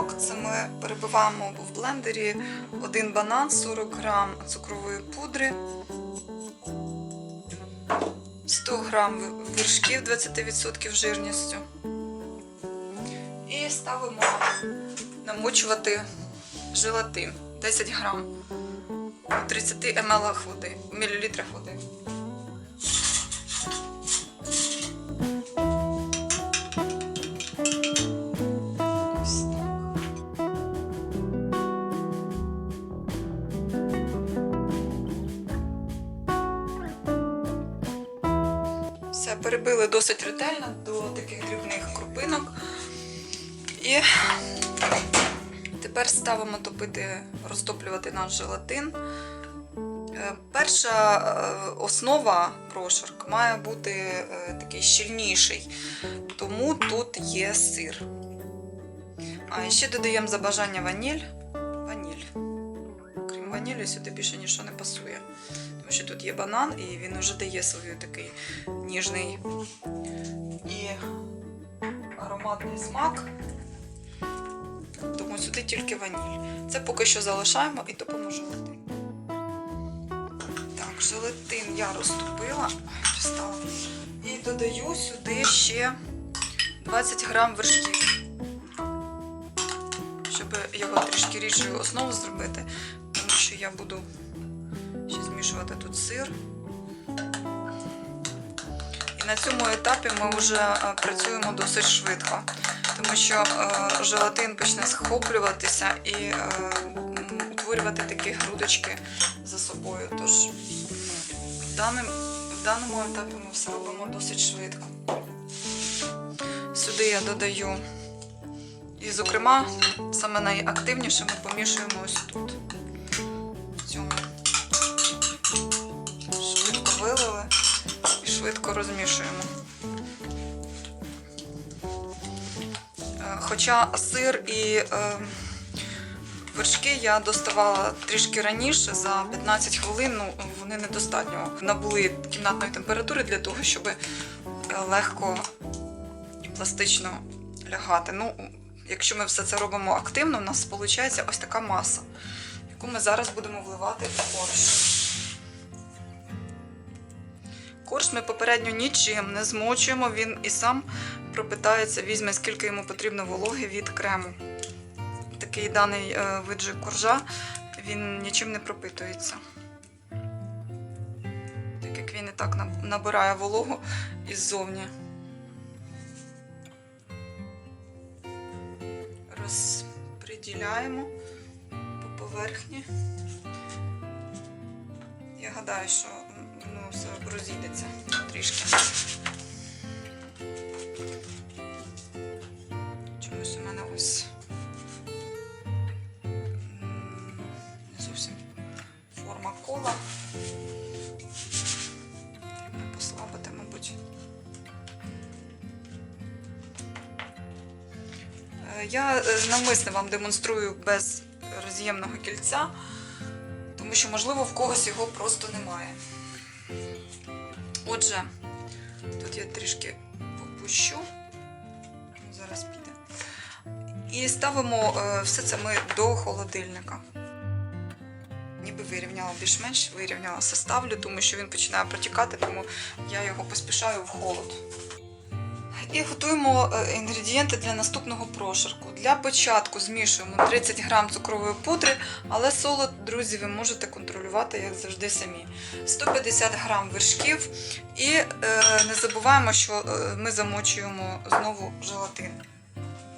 наш це ми перебиваємо в блендері один банан, 40 грам цукрової пудри, 100 грам вершків 20% жирністю. І ставимо намочувати желатин 10 грам у 30 мл води, мілілітрах води. Все, перебили досить ретельно до таких дрібних крупинок. І тепер ставимо топити, розтоплювати наш желатин. Е, Перша е, основа прошарк має бути е, такий щільніший, тому тут є сир. А ще додаємо за бажання ваніль. Ваніль. Крім ванілі, сюди більше нічого не пасує. Тому що тут є банан і він вже дає свій такий ніжний і ароматний смак. Тому сюди тільки ваніль. Це поки що залишаємо і топимо желатин. Так, желатин я розтопила. І додаю сюди ще 20 грам вершків. Щоб його трішки рідшою основу зробити, тому що я буду ще змішувати тут сир. І на цьому етапі ми вже е, працюємо досить швидко, тому що е, желатин почне схоплюватися і е, утворювати такі грудочки за собою. Тож в, даним, в даному етапі ми все робимо досить швидко. Сюди я додаю, і, зокрема, саме найактивніше ми помішуємо ось тут. Швидко розмішуємо. Е, Хоча сир і е, вершки я доставала трішки раніше, за 15 хвилин, ну, вони недостатньо набули кімнатної температури для того, щоб е, легко і пластично лягати. Ну, якщо ми все це робимо активно, у нас виходить ось така маса, яку ми зараз будемо вливати в корж. Корж ми попередньо нічим не змочуємо, він і сам пропитається, візьме, скільки йому потрібно вологи від крему. Такий даний е, вид же коржа, він нічим не пропитується. Так як він і так набирає вологу іззовні. Розподіляємо по поверхні. Я гадаю, що все розійдеться трішки. Чомусь у мене ось не зовсім форма кола. Послабити, мабуть. Е, Я е, навмисно вам демонструю без роз'ємного кільця, тому що, можливо, в когось його просто немає. Отже, тут я трішки попущу. Зараз піде. І ставимо е, все це ми до холодильника. Ніби вирівняла більш-менш, вирівняла составлю, ставлю, тому що він починає протікати, тому я його поспішаю в холод. І готуємо е, інгредієнти для наступного прошарку. Для початку змішуємо 30 грам цукрової пудри, але солод, друзі, ви можете контролювати, як завжди, самі. 150 грам вершків. І е, не забуваємо, що е, ми замочуємо знову желатин.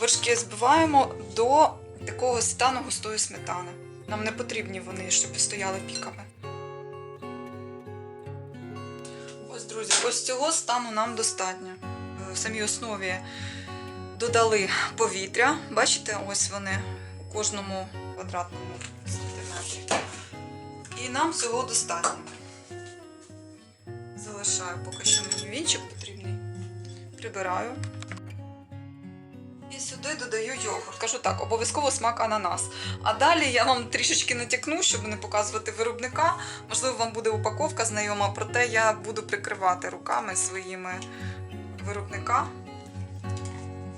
Вершки збиваємо до такого стану густої сметани. Нам не потрібні вони, щоб стояли піками. Ось, друзі, ось цього стану нам достатньо. Е, В самій основі додали повітря. Бачите, ось вони у кожному квадратному сантиметрі. І нам цього достатньо. Залишаю поки що мені вінчик потрібний. Прибираю. І сюди додаю йогурт. Кажу так, обов'язково смак ананас. А далі я вам трішечки натякну, щоб не показувати виробника. Можливо, вам буде упаковка знайома, проте я буду прикривати руками своїми виробника,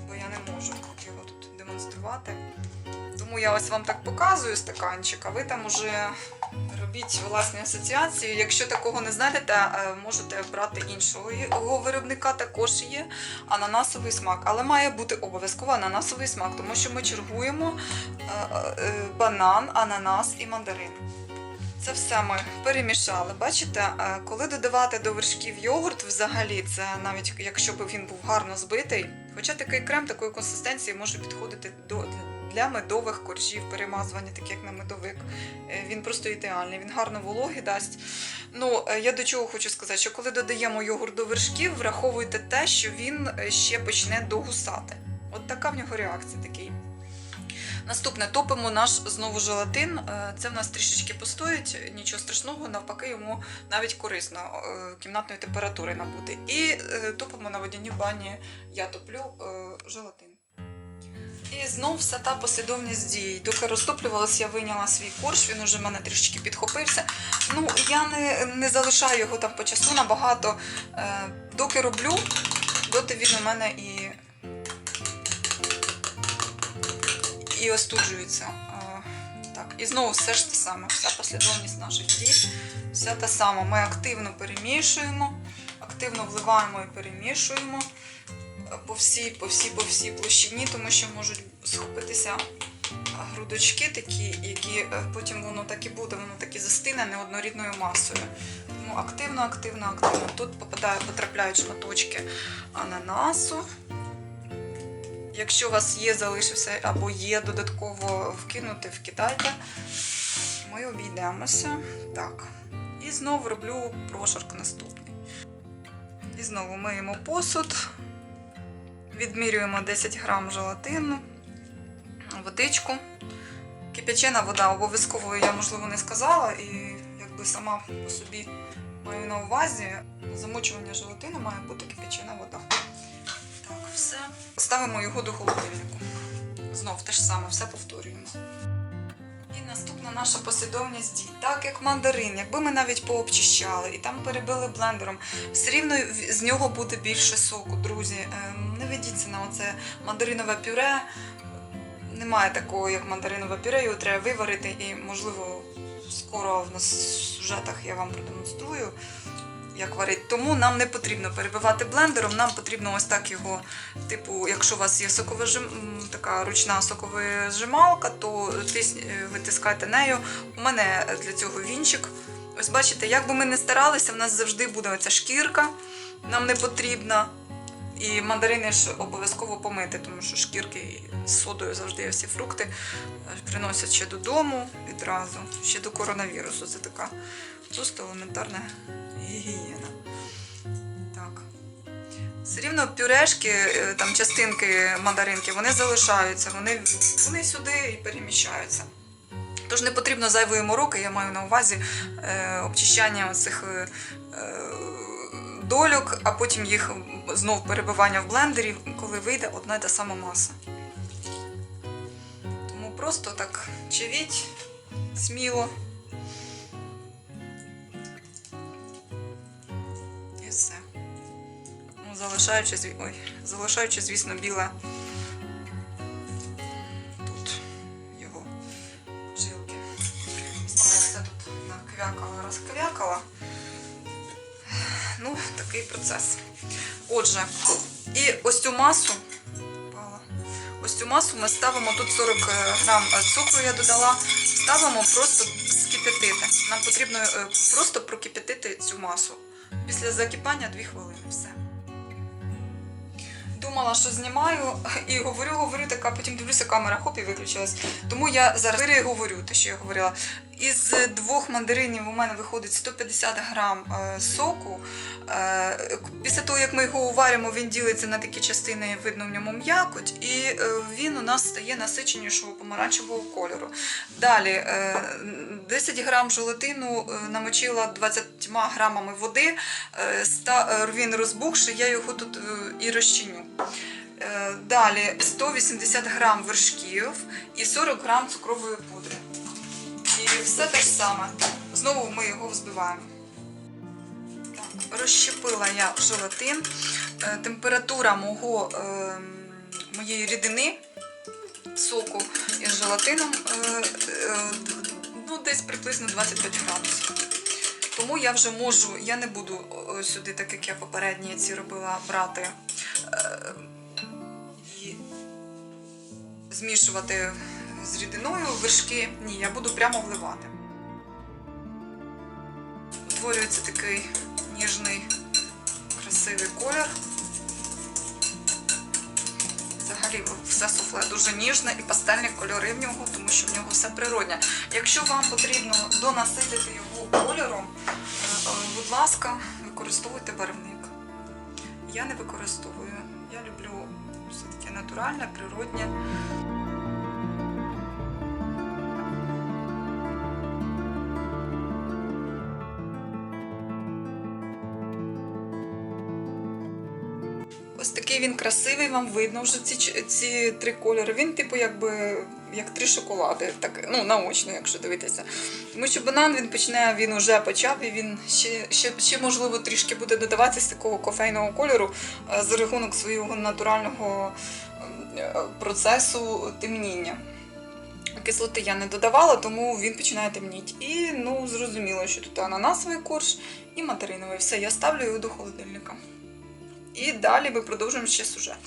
бо я не можу його тут демонструвати. Тому я ось вам так показую стаканчик, а ви там уже робіть власні асоціації. Якщо такого не знайдете, е, можете брати іншого Його виробника, також є ананасовий смак. Але має бути обов'язково ананасовий смак, тому що ми чергуємо е, е, банан, ананас і мандарин. Це все ми перемішали. Бачите, е, коли додавати до вершків йогурт, взагалі, це навіть якщо б він був гарно збитий, хоча такий крем такої консистенції може підходити до, для медових коржів, перемазування, так як на медовик. Е, Він просто ідеальний, він гарно вологи дасть. Ну, е, я до чого хочу сказати, що коли додаємо йогурт до вершків, враховуйте те, що він ще почне догусати. От така в нього реакція такий. Наступне топимо наш знову желатин. Е, Це в нас трішечки постоїть, нічого страшного, навпаки, йому навіть корисно е, кімнатної температури набути. І е, топимо на водяній бані, я топлю желатин. І знов вся та послідовність дій. Доки розтоплювалася, я вийняла свій корж, він уже в мене трішечки підхопився. Ну, я не, не залишаю його там по часу набагато. Доки роблю, доти він у мене і і остуджується. Так, і знову все ж те саме, вся послідовність наших дій, вся та сама. Ми активно перемішуємо, активно вливаємо і перемішуємо е, по всій, по всій, по всій площині, тому що можуть схопитися е, грудочки такі, які е, потім воно так і буде, воно так і застине неоднорідною масою. Тому активно, активно, активно. Тут попадає, потрапляють шматочки ананасу. Якщо у вас є, залишився або є додатково вкинути, вкидайте. Ми обійдемося. Так. І знову роблю прошарк наступний. І знову миємо посуд, відмірюємо 10 грам желатину, водичку. Кип'ячена вода обов'язково я, можливо, не сказала, і якби сама по собі маю на увазі, замочування желатину має бути кип'ячена вода. Все. Ставимо його до холодильнику. Знов те ж саме, все повторюємо. І наступна наша послідовність дій. Так як мандарин, якби ми навіть пообчищали і там перебили блендером, все рівно з нього буде більше соку, друзі. Е, Не ведіться на оце мандаринове пюре. Немає такого, як мандаринове пюре, його треба виварити і, можливо, скоро в нас в сюжетах я вам продемонструю як варить. Тому нам не потрібно перебивати блендером, нам потрібно ось так його, типу, якщо у вас є соковижим, така ручна соковижималка, то е, витискайте нею. У мене для цього вінчик. Ось бачите, як би ми не старалися, в нас завжди буде оця шкірка, нам не потрібна. І мандарини ж обов'язково помити, тому що шкірки з содою завжди всі фрукти е, приносять ще додому відразу, ще до коронавірусу. Це така просто елементарна гігієна. Так. Все рівно пюрешки, е, там частинки мандаринки, вони залишаються, вони, вони сюди і переміщаються. Тож не потрібно зайвої мороки, я маю на увазі е, обчищання оцих е, е, дольок, а потім їх знов перебивання в блендері, коли вийде одна й та сама маса. Тому просто так чавіть сміло. Залишаючи, ой, залишаючи, звісно, біле тут його жилки. Все тут наквякала, розквякала. Ну, такий процес. Отже, і ось цю масу. Ось цю масу ми ставимо тут 40 грам цукру я додала. Ставимо просто скип'ятити. Нам потрібно е, просто прокип'ятити цю масу. Після закипання 2 хвилини. Все. Думала, що знімаю і говорю, говорю, така, потім дивлюся, камера хоп і виключилась. Тому я зараз переговорю те, що я говорила. Із двох мандаринів у мене виходить 150 грам е, соку. Е, після того, як ми його уваримо, він ділиться на такі частини, видно в ньому м'якоть, і е, він у нас стає насиченішого помаранчевого кольору. Далі е, 10 грам желатину е, намочила 20 грамами води, е, е, він розбухши, я його тут е, і розчиню. Е, Далі 180 грам вершків і 40 грам цукрової пудри. І все те ж саме. Знову ми його взбиваємо. Розщепила я желатин. Е, Температура мого, е, моєї рідини соку із желатином е, ну, десь приблизно 25 градусів. Тому я вже можу, я не буду сюди, так як я попередні ці робила, брати і змішувати з рідиною вершки. Ні, я буду прямо вливати. Утворюється такий ніжний, красивий колір. Взагалі все суфле дуже ніжне і пастельні кольори в нього, тому що в нього все природне. Якщо вам потрібно донаситити його кольором, е, будь ласка, використовуйте барвник. Я не використовую. Я люблю все-таки натуральне, природнє. Він красивий, вам видно вже ці, ці три кольори. Він, типу, якби як три шоколади, так, ну, наочно, якщо дивитися. Тому що банан він почне, він вже почав, і він ще, ще, ще можливо, трішки буде додаватися такого кофейного кольору е, за рахунок свого натурального е, процесу темніння. Кислоти я не додавала, тому він починає темніти. І ну, зрозуміло, що тут ананасовий корж і материновий. Все, я ставлю його до холодильника. І далі ми продовжуємо ще сюжет.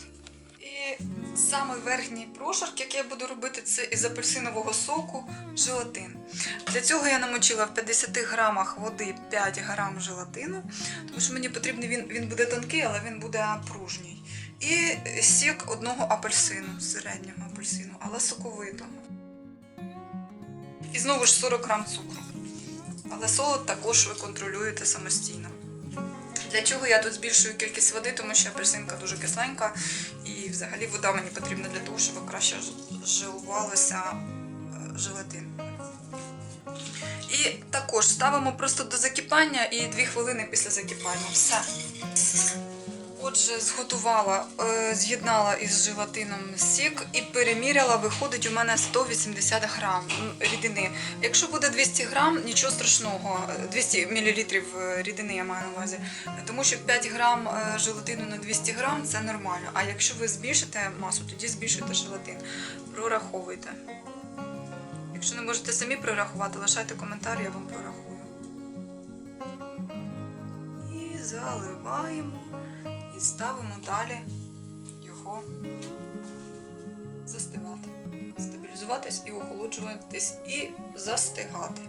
І самий верхній прошарк, який я буду робити, це із апельсинового соку желатин. Для цього я намочила в 50 грамах води 5 грам желатину, тому що мені потрібний він, він буде тонкий, але він буде пружній. І сік одного апельсину, середнього апельсину, але соковитого. І знову ж 40 грам цукру. Але солод також ви контролюєте самостійно. Для чого я тут збільшую кількість води, тому що апельсинка дуже кисленька, і взагалі вода мені потрібна для того, щоб краще жилувалося е, желатин. І також ставимо просто до закипання і 2 хвилини після закипання. Все. Отже, зготувала, е, з'єднала із желатином сік і переміряла, виходить у мене 180 грам рідини. Якщо буде 200 грам, нічого страшного, е, 200 мл рідини я маю на увазі. Тому що 5 грам е, желатину на 200 грам це нормально. А якщо ви збільшите масу, тоді збільшуйте желатин. Прораховуйте. Якщо не можете самі прорахувати, лишайте коментар, я вам прорахую. І заливаємо і ставимо далі його застивати. Стабілізуватись і охолоджуватись і застигати.